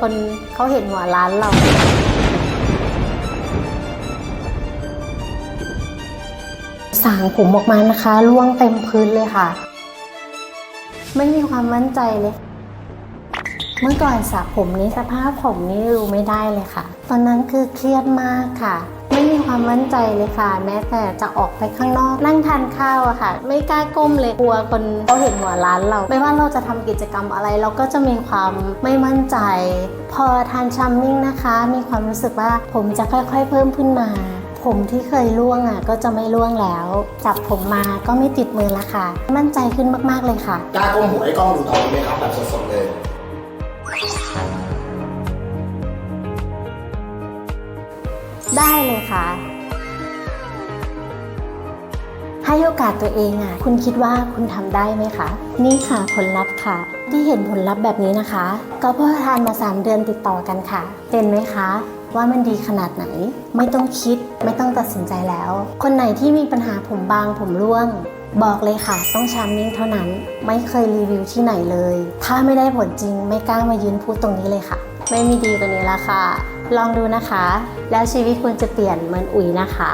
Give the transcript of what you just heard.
คนเขาเห็นหัวร้านเราสางผมออกมานะคะล่วงเต็มพื้นเลยค่ะ ไม่มีความมั่นใจเลย เมื่อก่อนสระผมนี้สภาพผมนี่รู้ไม่ได้เลยค่ะ ตอนนั้นคือเครียดมากค่ะ มีความมั่นใจเลยค่ะ แม้แต่จะออกไปข้างนอกนั่งทานข้าวอะค่ะ ไม่กล้าก้มเลยกลัวคนเขาเห็นหัวร้านเรา ไม่ว่าเราจะทำกิจกรรมอะไร เราก็จะมีความไม่มั่นใจ พอทานชัมมิ่งนะคะ มีความรู้สึกว่าผมจะค่อย ๆ เพิ่มขึ้นมา ผมที่เคยร่วงอะก็จะไม่ร่วงแล้วจับผมมาก็ไม่ติดมือละค่ะ มั่นใจขึ้นมากๆเลยค่ะกล้าก้มหัวให้กล้องดูตอนนี้ไหมครับแบบสดๆเลย ได้เลยค่ะ ให้โอกาสตัวเองอะ คุณคิดว่าคุณทำได้ไหมคะ นี่ค่ะผลลัพธ์ค่ะ ที่เห็นผลลัพธ์แบบนี้นะคะ ก็เพราะทานมา 3 เดือนติดต่อกันค่ะเห็นไหมคะว่ามันดีขนาดไหน ไม่ต้องคิด ไม่ต้องตัดสินใจแล้ว คนไหนที่มีปัญหาผมบางผมร่วง บอกเลยค่ะ ต้องชามมิ่งเท่านั้น ไม่เคยรีวิวที่ไหนเลย ถ้าไม่ได้ผลจริงไม่กล้ามายืนพูดตรงนี้เลยค่ะ ไม่มีดีกว่านี้ละค่ะ ลองดูนะคะ แล้วชีวิตคุณจะเปลี่ยนเหมือนอุ๋ยนะคะ